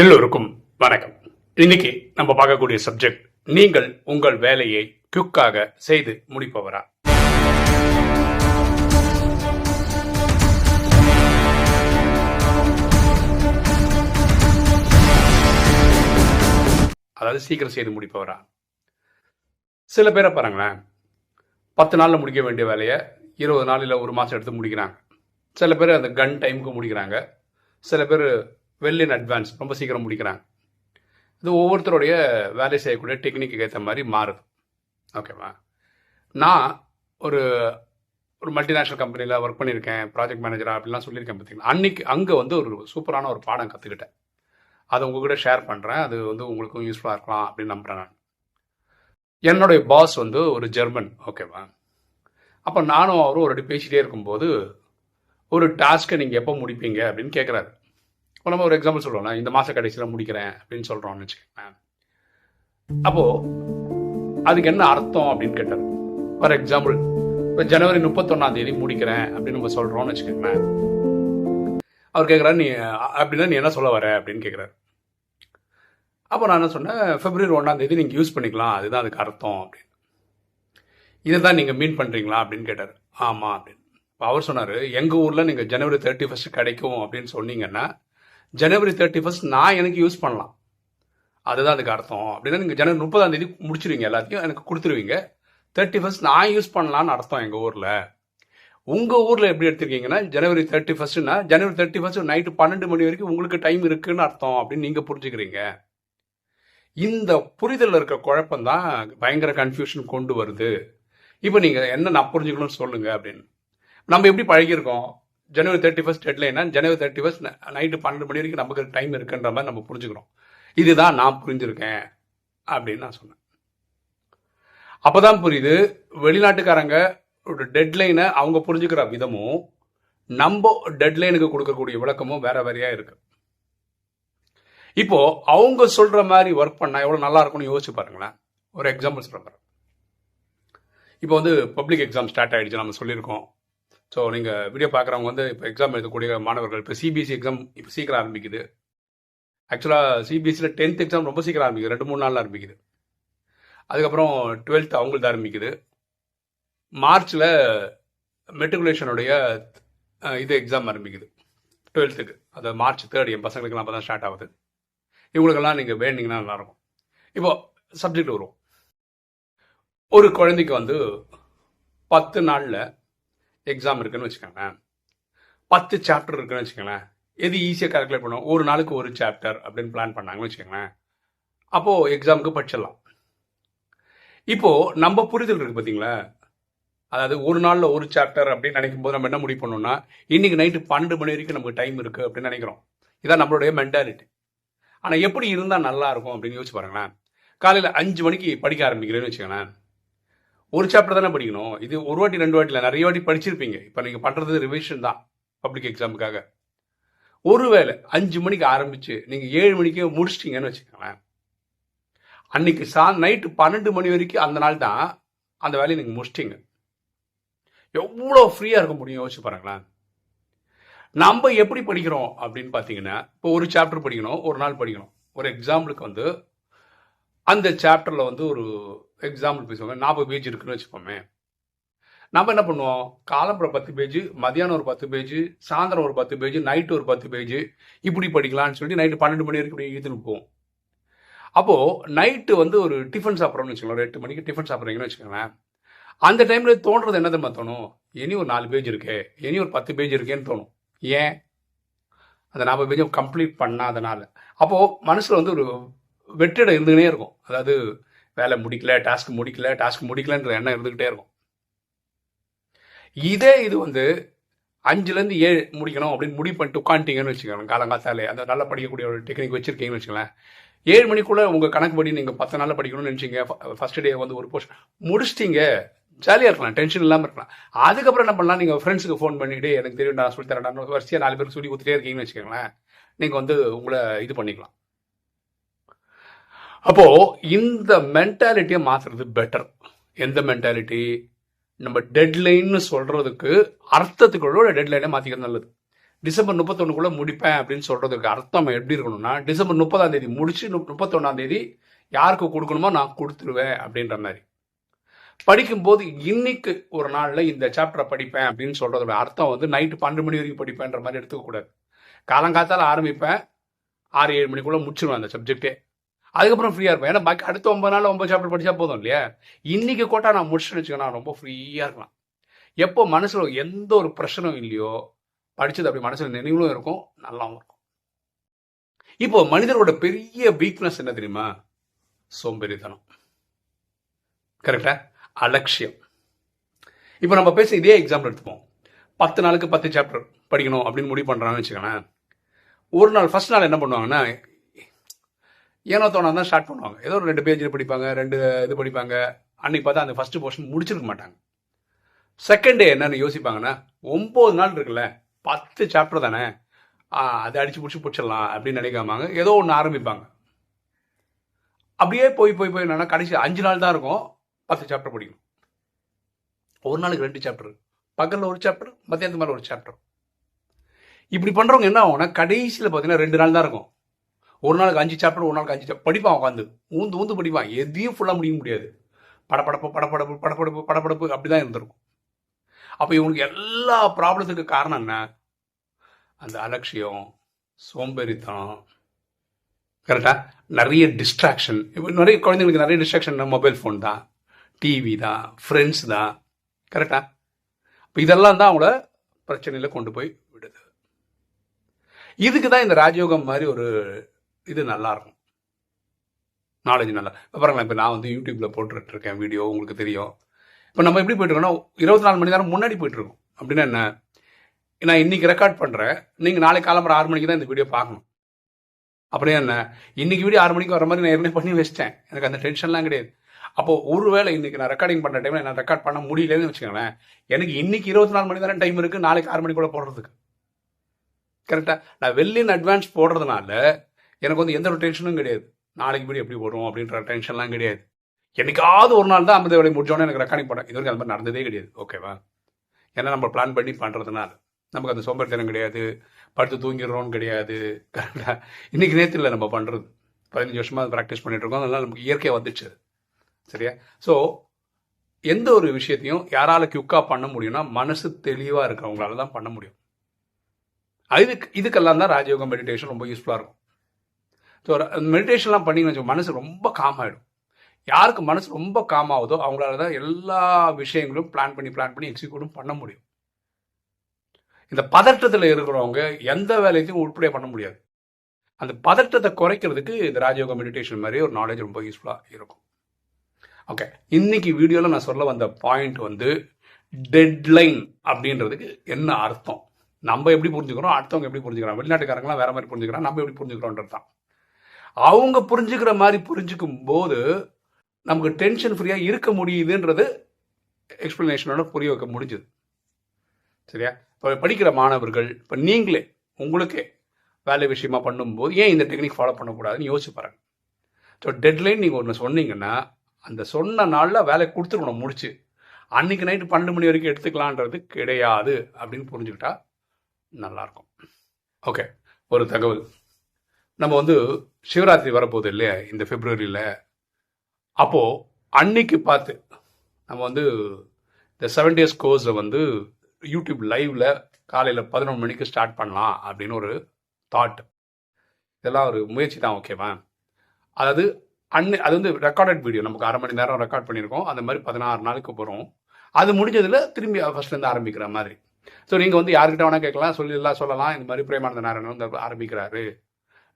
எல்லோருக்கும் வணக்கம். இன்னைக்கு நம்ம பார்க்கக்கூடிய சப்ஜெக்ட் நீங்கள் உங்கள் வேலையை குயிக்காக செய்து முடிப்பவரா? அதாவது சீக்கிரம் செய்து முடிப்பவரா? சில பேரை பாருங்களேன். பத்து நாளில் முடிக்க வேண்டிய வேலையை இருபது நாள் இல்லை ஒரு மாதம் எடுத்து முடிக்கிறாங்க. சில பேர் அந்த கன் டைமுக்கு முடிக்கிறாங்க. சில பேர் வெல் இன் அட்வான்ஸ் ரொம்ப சீக்கிரம் முடிக்கிறாங்க. இது ஒவ்வொருத்தருடைய வேலை செய்யக்கூடிய டெக்னிக்கு ஏற்ற மாதிரி மாறுது. ஓகேவா நான் ஒரு ஒரு மல்டிநேஷ்னல் கம்பெனியில் ஒர்க் பண்ணியிருக்கேன் ப்ராஜெக்ட் மேனேஜராக அப்படிலாம் சொல்லியிருக்கேன் பார்த்தீங்கன்னா அன்னைக்கு அங்கே வந்து ஒரு சூப்பரான ஒரு பாடம் கற்றுக்கிட்டேன் அதை உங்ககிட்ட ஷேர் பண்ணுறேன் அது வந்து உங்களுக்கும் யூஸ்ஃபுல்லாக இருக்கலாம் அப்படின்னு நம்புகிறேன் நான். என்னுடைய பாஸ் வந்து ஒரு ஜெர்மன் ஓகேவா அப்போ நானும் அவரும் ஒரு பேசிகிட்டே இருக்கும்போது ஒரு டாஸ்க்கை நீங்கள் எப்போ முடிப்பீங்க அப்படின்னு கேட்குறாரு இப்போ நம்ம ஒரு எக்ஸாம்பிள் சொல்கிறோம்ல இந்த மாத கடைசியில் முடிக்கிறேன் அப்படின்னு சொல்கிறோம்னு வச்சுக்கோங்களேன். அப்போது அதுக்கு என்ன அர்த்தம் அப்படின்னு கேட்டார். ஃபார் எக்ஸாம்பிள் இப்போ ஜனவரி முப்பத்தொன்னாம் தேதி முடிக்கிறேன் அப்படின்னு நம்ம சொல்கிறோம்னு வச்சுக்கோங்களேன். அவர் கேட்குறாரு நீ அப்படின்னா நீ என்ன சொல்ல வர? அப்படின்னு கேட்குறாரு அப்போ நான் என்ன சொன்னேன் பிப்ரவரி ஒன்றாம் தேதி நீங்கள் யூஸ் பண்ணிக்கலாம். அதுதான் அதுக்கு அர்த்தம். அப்படின்னு. இதை தான் நீங்கள் மீன் பண்ணுறீங்களா அப்படின்னு கேட்டார். ஆமாம் அப்படின்னு. அவர் சொன்னார் எங்கள் ஊரில் நீங்கள் ஜனவரி தேர்ட்டி ஃபஸ்ட்டு கிடைக்கும் அப்படின்னு சொன்னீங்கன்னா ஜனவரி தேர்ட்டி ஃபஸ்ட் நான் எனக்கு யூஸ் பண்ணலாம். அதுதான் அதுக்கு அர்த்தம். அப்படின்னா நீங்கள் ஜனவரி முப்பதாம் தேதி முடிச்சிருவீங்க எல்லாத்தையும் எனக்கு கொடுத்துருவீங்க. தேர்ட்டி ஃபஸ்ட் நான் யூஸ் பண்ணலான்னு அர்த்தம் எங்கள் ஊரில். உங்கள் ஊரில் எப்படி எடுத்திருக்கீங்கன்னா ஜனவரி தேர்ட்டி ஃபர்ஸ்ட்னா ஜனவரி தேர்ட்டி ஃபர்ஸ்ட் நைட்டு பன்னெண்டு மணி வரைக்கும் உங்களுக்கு டைம் இருக்குன்னு அர்த்தம் அப்படின்னு நீங்கள் புரிஞ்சுக்கிறீங்க. இந்த புரிதலில் இருக்க குழப்பம் தான் பயங்கர கன்ஃபியூஷன் கொண்டு வருது. இப்போ நீங்கள் என்ன நான் புரிஞ்சுக்கணும்னு சொல்லுங்கள் அப்படின்னு. நம்ம எப்படி பழகியிருக்கோம்? ஜனவரி தேர்ட்டி ஃபஸ்ட் டெட்லைனா ஜனவரி தேர்ட்டி ஃபஸ்ட் நைட்டு பன்னெண்டு மணி வரைக்கும் நமக்கு டைம் இருக்குன்ற மாதிரி நம்ம புரிஞ்சுக்கிறோம். இதுதான் நான் புரிஞ்சிருக்கேன் அப்படின்னு நான் சொன்னேன். அப்பதான் புரியுது வெளிநாட்டுக்காரங்க ஒரு டெட்லைனை அவங்க புரிஞ்சுக்கிற விதமும் நம்ம டெட்லைனுக்கு கொடுக்கக்கூடிய விளக்கமும் வேற வேறையா இருக்கு. இப்போ அவங்க சொல்ற மாதிரி ஒர்க் பண்ணா எவ்வளவு நல்லா இருக்கும்னு யோசிச்சு பாருங்களேன். ஒரு எக்ஸாம்பிள் சொல்ற இப்போ வந்து பப்ளிக் எக்ஸாம் ஸ்டார்ட் ஆயிடுச்சு நம்ம சொல்லியிருக்கோம். ஸோ நீங்கள் வீடியோ பார்க்குறவங்க வந்து இப்போ எக்ஸாம் எழுதக்கூடிய மாணவர்கள் இப்போ சிபிஎஸ்சி எக்ஸாம் இப்போ சீக்கிரம் ஆரம்பிக்குது. ஆக்சுவலாக சிபிஎஸ்சியில் டென்த் எக்ஸாம் ரொம்ப சீக்கிரம் ஆரம்பிக்குது. ரெண்டு மூணு நாளில் ஆரம்பிக்குது. அதுக்கப்புறம் டுவெல்த் அவங்களுக்கு ஆரம்பிக்குது. மார்ச்சில் மெட்ரிகுலேஷனுடைய இது எக்ஸாம் ஆரம்பிக்குது. டுவெல்த்துக்கு அது மார்ச் தேர்ட் என் பசங்களுக்கெல்லாம் அப்போ தான் ஸ்டார்ட் ஆகுது. இவங்களுக்கெல்லாம் நீங்கள் வேண்டிங்கன்னா நல்லாயிருக்கும் இப்போது சப்ஜெக்ட் வரும் ஒரு குழந்தைக்கு வந்து பத்து நாளில் எக்ஸாம் இருக்குன்னு வச்சுக்கோங்களேன். பத்து சாப்டர் இருக்குன்னு வச்சுக்கோங்களேன். எது ஈஸியாக கால்குலேட் பண்ணுவோம் ஒரு நாளுக்கு ஒரு சாப்டர் அப்படின்னு பிளான் பண்ணாங்கன்னு வச்சுக்கோங்களேன். அப்போது எக்ஸாமுக்கு படிச்சிடலாம். இப்போது நம்ம புரிதல் இருக்குது பார்த்தீங்களா அதாவது ஒரு நாளில் ஒரு சாப்டர் அப்படின்னு நினைக்கும் போது நம்ம என்ன முடிவு பண்ணோம்னா இன்றைக்கி நைட்டு பன்னெண்டு மணி வரைக்கும் நமக்கு டைம் இருக்குது அப்படின்னு நினைக்கிறோம். இதான் நம்மளுடைய மென்டாலிட்டி ஆனால் எப்படி இருந்தால் நல்லா இருக்கும் அப்படின்னு யோசிச்சு பாருங்களேன். காலையில் அஞ்சு மணிக்கு படிக்க ஆரம்பிக்கிறேன்னு வச்சுக்கோங்களேன். ஒரு சாப்டர் தானே படிக்கணும். இது ஒரு வாட்டி ரெண்டு வாட்டியில் நிறைய வாட்டி படிச்சிருப்பீங்க. இப்போ நீங்கள் பண்ணுறது ரிவிஷன் தான் பப்ளிக் எக்ஸாமுக்காக ஒருவேளை அஞ்சு மணிக்கு ஆரம்பிச்சு நீங்கள் ஏழு மணிக்கே முடிச்சிட்டிங்கன்னு வச்சுக்கோங்களேன். அன்னைக்கு சா நைட்டு பன்னெண்டு மணி வரைக்கும் அந்த நாள் தான் அந்த வேலையை நீங்கள் முடிச்சிட்டிங்க. எவ்வளோ ஃப்ரீயாக இருக்க முடியும் யோசிச்சு பாருங்களேன். நம்ம எப்படி படிக்கிறோம் அப்படின்னு பார்த்தீங்கன்னா இப்போ ஒரு சாப்டர் படிக்கணும் ஒரு நாள் படிக்கணும். ஒரு எக்ஸாம்பிளுக்கு வந்து அந்த சாப்டரில் வந்து ஒரு எக்ஸாம்பிள் பேசுவாங்க. நாற்பது பேஜ் இருக்குன்னு வச்சுப்போமே நம்ம என்ன பண்ணுவோம்? காலம்புற பத்து பேஜ் மதியானம் ஒரு பத்து பேஜ் சாயந்தரம் ஒரு பத்து பேஜ் நைட்டு ஒரு பத்து பேஜ் இப்படி படிக்கலாம்னு சொல்லி நைட்டு பன்னெண்டு மணி வரைக்கும் இப்படி இழுத்துன்னு போவோம். அப்போது நைட்டு வந்து ஒரு டிஃபன் சாப்பிட்றோம்னு வச்சுக்கோங்களேன். ஒரு எட்டு மணிக்கு டிஃபன் சாப்பிட்றீங்கன்னு வச்சுக்கோங்களேன். அந்த டைமில் தோன்றது என்ன தெரியுமா தோணும்? இனி ஒரு நாலு பேஜ் இருக்கே. இனி ஒரு பத்து பேஜ் இருக்கேன்னு தோணும். ஏன்? அந்த நாற்பது பேஜும் கம்ப்ளீட் பண்ணாதனால. அப்போது மனசில் வந்து ஒரு வெற்றிடம் இருந்துக்கினே இருக்கும். அதாவது வேலை முடிக்கல டாஸ்க் முடிக்கல டாஸ்க் முடிக்கலன்ற எண்ணம் இருந்துக்கிட்டே இருக்கும் இதே இது வந்து அஞ்சுலேருந்து ஏழு முடிக்கணும் அப்படின்னு முடிவு பண்ணிட்டு உட்காந்துட்டீங்கன்னு வச்சுக்கோங்க காலங்காத்தாலே அந்த நல்லா படிக்கக்கூடிய ஒரு டெக்னிக் வச்சுருக்கீங்கன்னு வச்சுக்கோங்களேன் ஏழு மணிக்குள்ளே உங்கள் கணக்கு படி நீங்கள் பத்து நாளில் படிக்கணும்னு நினச்சிங்க ஃபஸ்ட் டே வந்து ஒரு போர்ஷன் முடிச்சிட்டிங்க ஜாலியாக இருக்கலாம் டென்ஷன் இல்லாமல் இருக்கலாம் அதுக்கப்புறம் என்ன பண்ணலாம் நீங்கள் ஃப்ரெண்ட்ஸுக்கு ஃபோன் பண்ணிவிட்டு எனக்கு தெரியும் நான் சொல்லி தரேன் வரிசையாக நாலு பேருக்கு சொல்லி கொடுத்துட்டே இருக்கீங்கன்னு வச்சுக்கோங்களேன் நீங்கள் வந்து உங்களை இது பண்ணிக்கலாம் அப்போ இந்த மென்டாலிட்டியை மாத்துறது பெட்டர் எந்த மென்டாலிட்டி நம்ம டெட்லைன்னு சொல்றதுக்கு அர்த்தத்துக்குள்ள டெட்லைனை மாத்திக்கிறது நல்லது. டிசம்பர் முப்பத்தொன்னுக்குள்ள முடிப்பேன் அப்படின்னு சொல்றதுக்கு அர்த்தம் எப்படி இருக்கணும்னா டிசம்பர் முப்பதாம் தேதி முடிச்சு முப்பத்தொன்னாம் தேதி யாருக்கு கொடுக்கணுமோ நான் கொடுத்துருவேன் அப்படின்ற மாதிரி. படிக்கும்போது இன்னைக்கு ஒரு நாளில் இந்த சாப்டரை படிப்பேன் அப்படின்னு சொல்றதோட அர்த்தம் வந்து நைட்டு பன்னெண்டு மணி வரைக்கும் படிப்பேன்ற மாதிரி எடுத்துக்கக்கூடாது. காலங்காத்தால ஆரம்பிப்பேன். ஆறு ஏழு மணிக்குள்ள முடிச்சிருவேன் அந்த சப்ஜெக்டே அதுக்கப்புறம் ஃப்ரீயாக இருப்பேன். ஏன்னா பாக்கி அடுத்த ஒன்பது நாள் ஒன்பது சாப்டர் படித்தா போதும் இல்லையா? இன்னைக்கு கோட்டா நான் முடிச்சுன்னு வச்சுக்கணும் ரொம்ப ஃப்ரீயாக இருக்கலாம். எப்போ மனசில் எந்த ஒரு பிரச்சனையும் இல்லையோ படித்தது அப்படி மனசில் நினைவுகளும் இருக்கும் நல்லாவும் இருக்கும். இப்போ மனிதரோட பெரிய வீக்னஸ் என்ன தெரியுமா? சோம்பேறித்தனம். கரெக்டா அலட்சியம். இப்போ நம்ம பேச இதே எக்ஸாம்பிள் எடுத்துப்போம். பத்து நாளுக்கு பத்து சாப்டர் படிக்கணும் அப்படின்னு முடிவு பண்ணுறாங்கன்னு வச்சுக்கோங்களேன். ஒரு நாள் ஃபர்ஸ்ட் நாள் என்ன பண்ணுவாங்கன்னா ஏனோ தோணா தான் ஸ்டார்ட் பண்ணுவாங்க. ஏதோ ஒரு ரெண்டு பேஜ் படிப்பாங்க ரெண்டு இது படிப்பாங்க. அன்னைக்கு பார்த்தா அந்த ஃபஸ்ட்டு போர்ஷன் முடிச்சிருக்க மாட்டாங்க. செகண்ட் டே என்னன்னு யோசிப்பாங்கன்னா ஒம்பது நாள் இருக்குல்ல பத்து சாப்டர் தானே ஆ, அதை அடிச்சு பிடிச்சி பிடிச்சிடலாம் அப்படின்னு நினைக்காமாங்க ஏதோ ஒன்று ஆரம்பிப்பாங்க. அப்படியே போய் போய் போய் என்னன்னா கடைசி அஞ்சு நாள் தான் இருக்கும் பத்து சாப்டர் படிக்கணும். ஒரு நாளுக்கு ரெண்டு சாப்டர் பகலில் ஒரு சாப்டர் மத்தியானத்து மேலே ஒரு சாப்டர் இப்படி பண்ணுறவங்க என்ன ஆகும்னா கடைசியில் பார்த்தீங்கன்னா ரெண்டு நாள் தான் இருக்கும். ஒரு நாளுக்கு அஞ்சு சாப்டர் ஒரு நாளுக்கு அஞ்சு படிப்பான் உட்காந்து ஊந்து ஊந்து படிப்பான். எதையும் ஃபுல்லாக முடிக்க முடியாது. படப்படப்பு படப்படப்பு படப்படப்பு படப்படப்பு அப்படி தான் இருந்திருக்கும். அப்போ இவனுக்கு எல்லா ப்ராப்ளத்துக்கு காரணம் என்ன? அந்த அலட்சியம் சோம்பேறித்தனம். கரெக்டாக நிறைய டிஸ்ட்ராக்ஷன் இப்போ நிறைய குழந்தைங்களுக்கு நிறைய டிஸ்ட்ராக்ஷன் மொபைல் ஃபோன் தான். டிவி தான். ஃப்ரெண்ட்ஸ் தான். கரெக்டாக இப்போ இதெல்லாம் தான் அவங்கள பிரச்சனையில் கொண்டு போய் விடுது. இதுக்கு தான் இந்த ராஜயோகம் மாதிரி ஒரு இது நல்லாயிருக்கும் நாலேஜ் நல்லா. இப்போ பாருங்களேன் இப்போ நான் வந்து யூடியூப்பில் போட்டுட்ருக்கேன் வீடியோ உங்களுக்கு தெரியும். இப்போ நம்ம எப்படி போயிட்டுருக்கோம்னா இருபத்தி நாலு மணி நேரம் முன்னாடி போயிட்டுருக்கோம். அப்படின்னா என்ன? நான் இன்றைக்கி ரெக்கார்ட் பண்ணுறேன் நீங்கள் நாளை காலம்பர ஆறு மணிக்கு தான் இந்த வீடியோ பார்க்கணும். அப்படியே என்ன? இன்னைக்கு வீடியோ ஆறு மணிக்கு வர மாதிரி நான் ஏற்கனவே பண்ணி வச்சிட்டேன். எனக்கு அந்த டென்ஷன்லாம் கிடையாது. அப்போது ஒருவேளை இன்னைக்கு நான் ரெக்கார்டிங் பண்ணுற டைமில் நான் ரெக்கார்ட் பண்ண முடியலன்னு வச்சுக்கோங்களேன் எனக்கு இன்றைக்கி இருபத்தி நாலு மணி நேரம் டைம் இருக்குது நாளைக்கு ஆறு மணிக்குள்ள போடுறதுக்கு. கரெக்டாக நான் வெள்ளின் அட்வான்ஸ் போடுறதுனால எனக்கு வந்து எந்த ஒரு டென்ஷனும் கிடையாது. நாளைக்கு வீடியோ எப்படி போடுவோம் அப்படின்ற டென்ஷன்லாம் கிடையாது. என்னைக்காவது ஒரு நாள் தான் அந்த வேலை முடிஞ்சோடனே எனக்கு ரெக்கார்டிங் பண்ணேன் இது வரைக்கும் அந்த மாதிரி நடந்ததே கிடையாது. ஓகேவா ஏன்னா நம்ம பிளான் பண்ணி பண்ணுறதுனால நமக்கு அந்த சோம்பேறித்தனம் கிடையாது. படுத்து தூங்கிடுறோம்னு கிடையாது. கரெக்டாக இன்னைக்கு நேரத்தில் இல்லை நம்ம பண்ணுறது பதினஞ்சு வருஷமா ப்ராக்டிஸ் பண்ணிகிட்ருக்கோம் இருக்கோம். நமக்கு இயற்கையாக வந்துச்சு அது. சரியா? ஸோ எந்த ஒரு விஷயத்தையும் யாரால க்யூக்காக பண்ண முடியும்னா மனசு தெளிவாக இருக்கிறவங்களால தான் பண்ண முடியும். இதுக்கு இதுக்கெல்லாம் தான் ராஜயோகம் மெடிடேஷன் ரொம்ப யூஸ்ஃபுல்லாக இருக்கும். ஸோ மெடிடேஷன்லாம் பண்ணிங்கன்னு வச்சுக்கோங்க, மனசு ரொம்ப காம் ஆகிடும் யாருக்கு மனசு ரொம்ப காம் ஆகுதோ அவங்களால தான் எல்லா விஷயங்களும் பிளான் பண்ணி பிளான் பண்ணி எக்ஸிக்யூட்டும் பண்ண முடியும். இந்த பதற்றத்தில் இருக்கிறவங்க எந்த வேலையத்தையும் உருப்படியாக பண்ண முடியாது. அந்த பதற்றத்தை குறைக்கிறதுக்கு இந்த ராஜயோகா மெடிடேஷன் மாதிரி ஒரு நாலேஜ் ரொம்ப யூஸ்ஃபுல்லாக இருக்கும். ஓகே இன்னைக்கு வீடியோவில் நான் சொல்ல வந்த பாயிண்ட் வந்து டெட்லைன் அப்படின்றதுக்கு என்ன அர்த்தம்? நம்ம எப்படி புரிஞ்சுக்கிறோம்? அடுத்தவங்க எப்படி புரிஞ்சுக்கிறோம் வெளிநாட்டுக்காரங்களாம் வேற மாதிரி புரிஞ்சுக்கிறோம் நம்ம எப்படி புரிஞ்சுக்கிறோன்றது தான். அவங்க புரிஞ்சுக்கிற மாதிரி புரிஞ்சுக்கும் போது நமக்கு டென்ஷன் ஃப்ரீயாக இருக்க முடியுதுன்றது எக்ஸ்பிளனேஷனோட புரிய வைக்க முடிஞ்சுது. சரியா? இப்போ படிக்கிற மாணவர்கள் இப்போ நீங்களே உங்களுக்கே வேலை விஷயமா பண்ணும்போது ஏன் இந்த டெக்னிக் ஃபாலோ பண்ணக்கூடாதுன்னு யோசிச்சு பாருங்க. ஸோ டெட்லைன் நீங்கள் ஒன்று சொன்னீங்கன்னா அந்த சொன்ன நாளில் வேலை கொடுத்துருக்கணும் முடிச்சு. அன்னைக்கு நைட்டு பன்னெண்டு மணி வரைக்கும் எடுத்துக்கலான்றது கிடையாது அப்படின்னு புரிஞ்சுக்கிட்டா நல்லாயிருக்கும். ஓகே ஒரு தகவல். நம்ம வந்து சிவராத்திரி வரப்போகுது இல்லையா? இந்த பிப்ரவரியில். அப்போது அன்னைக்கு பார்த்து நம்ம வந்து இந்த செவன் டேஸ் கோர்ஸை வந்து யூடியூப் லைவில் காலையில் பதினொன்று மணிக்கு ஸ்டார்ட் பண்ணலாம் அப்படின்னு ஒரு தாட் இதெல்லாம் ஒரு முயற்சி தான் ஓகேவா அதாவது அன்னு அது வந்து ரெக்கார்டட் வீடியோ நமக்கு அரை மணி நேரம் ரெக்கார்ட் பண்ணியிருக்கோம். அந்த மாதிரி பதினாறு நாளுக்கு போகிறோம் அது முடிஞ்சதில் திரும்பி ஃபர்ஸ்ட்லேருந்து ஆரம்பிக்கிற மாதிரி. ஸோ நீங்கள் வந்து யார்கிட்ட வேணால் கேட்கலாம். சொல்லிடலாம் சொல்லலாம். இந்த மாதிரி பிரேமானந்த நாராயணன் வந்து ஆரம்பிக்கிறாரு.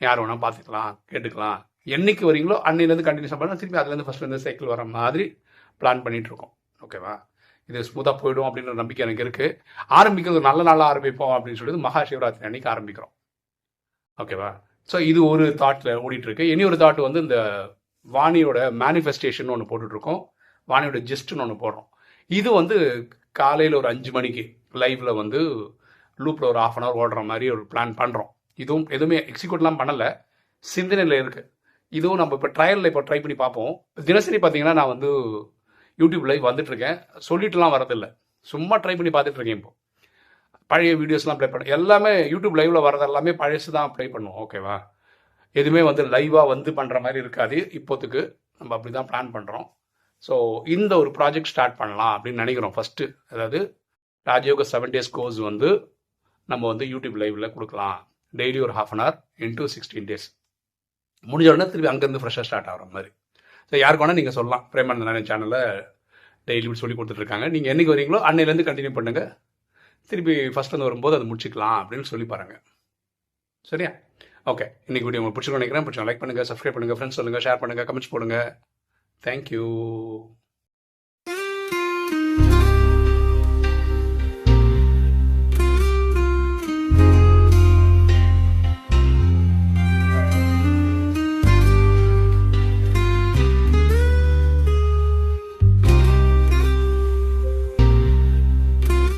யார் வேணால் பார்த்துக்கலாம் கேட்டுக்கலாம். என்னைக்கு வரீங்களோ அன்னையிலேருந்து கண்டினியூஸ் பண்ணால் திருப்பி அதுலேருந்து ஃபஸ்ட்லேருந்து சைக்கிள் வர மாதிரி பிளான் பண்ணிகிட்ருக்கோம் ஓகேவா இது ஸ்மூத்தாக போயிடும் அப்படின்ற நம்பிக்கை எனக்கு இருக்குது ஆரம்பிக்கிறது நல்ல நாளாக ஆரம்பிப்போம் அப்படின்னு சொல்லிட்டு மகா சிவராத்திரி அன்னைக்கு ஆரம்பிக்கிறோம். ஓகேவா ஸோ இது ஒரு தாட்டில் ஓடிட்டுருக்கு. இனி ஒரு தாட் வந்து இந்த வாணியோட மேனிஃபெஸ்டேஷன் ஒன்று போட்டுட்ருக்கோம் வாணியோட ஜெஸ்ட்னு ஒன்று போடுறோம். இது வந்து காலையில் ஒரு அஞ்சு மணிக்கு லைவில் வந்து லூப்பில் ஒரு ஆஃப் அன் ஹவர் ஓடுற மாதிரி ஒரு பிளான் பண்ணுறோம் இதுவும் எதுவுமே எக்ஸிக்யூட்லாம் பண்ணலை. சிந்தனையில் இருக்குது இதுவும் நம்ம இப்போ ட்ரையலில் இப்போ ட்ரை பண்ணி பார்ப்போம். தினசரி பார்த்தீங்கன்னா நான் வந்து யூடியூப் லைவ் வந்துட்டு இருக்கேன் சொல்லிட்டுலாம் வரதில்லை. சும்மா ட்ரை பண்ணி பார்த்துட்ருக்கேன் இப்போது இப்போ. பழைய வீடியோஸ்லாம் ப்ளே பண்ண எல்லாமே யூடியூப் லைவில் வரது எல்லாமே பழசு தான் ப்ளே பண்ணுவோம் ஓகேவா எதுவுமே வந்து லைவாக வந்து பண்ணுற மாதிரி இருக்காது. இப்போத்துக்கு நம்ம அப்படி தான் பிளான் பண்ணுறோம் ஸோ இந்த ஒரு ப்ராஜெக்ட் ஸ்டார்ட் பண்ணலாம் அப்படின்னு நினைக்கிறோம். ஃபஸ்ட்டு அதாவது ராஜயோக செவன் டேஸ் கோர்ஸ் வந்து நம்ம வந்து யூடியூப் லைவில் கொடுக்கலாம். டெய்லி ஒரு half an hour into sixteen days முடிஞ்ச உடனே திருப்பி அங்கேருந்து ஃப்ரெஷ்ஷாக ஸ்டார்ட் ஆகிற மாதிரி. ஸோ யாருக்கு வேணால் நீங்கள் சொல்லலாம். பிரேமானந்த சேனலில் டெய்லி சொல்லி கொடுத்துட்ருக்காங்க நீங்கள் என்னைக்கு வரீங்களோ அன்னையிலேருந்து கண்டினியூ பண்ணுங்கள் திருப்பி ஃபஸ்ட்டு வந்து வரும்போது அது முடிச்சுக்கலாம் அப்படின்னு சொல்லி பாருங்க. சரியா? ஓகே இன்னைக்கு வீடியோ உங்களுக்கு பிடிச்சிருக்கோம் நினைக்கிறேன். பிடிச்சா லைக் பண்ணுங்கள் சப்ஸ்கிரைப் பண்ணுங்கள் ஃப்ரெண்ட்ஸ் சொல்லுங்கள் ஷேர் பண்ணுங்கள் கமெண்ட்ஸ் போடுங்க. தேங்க்யூ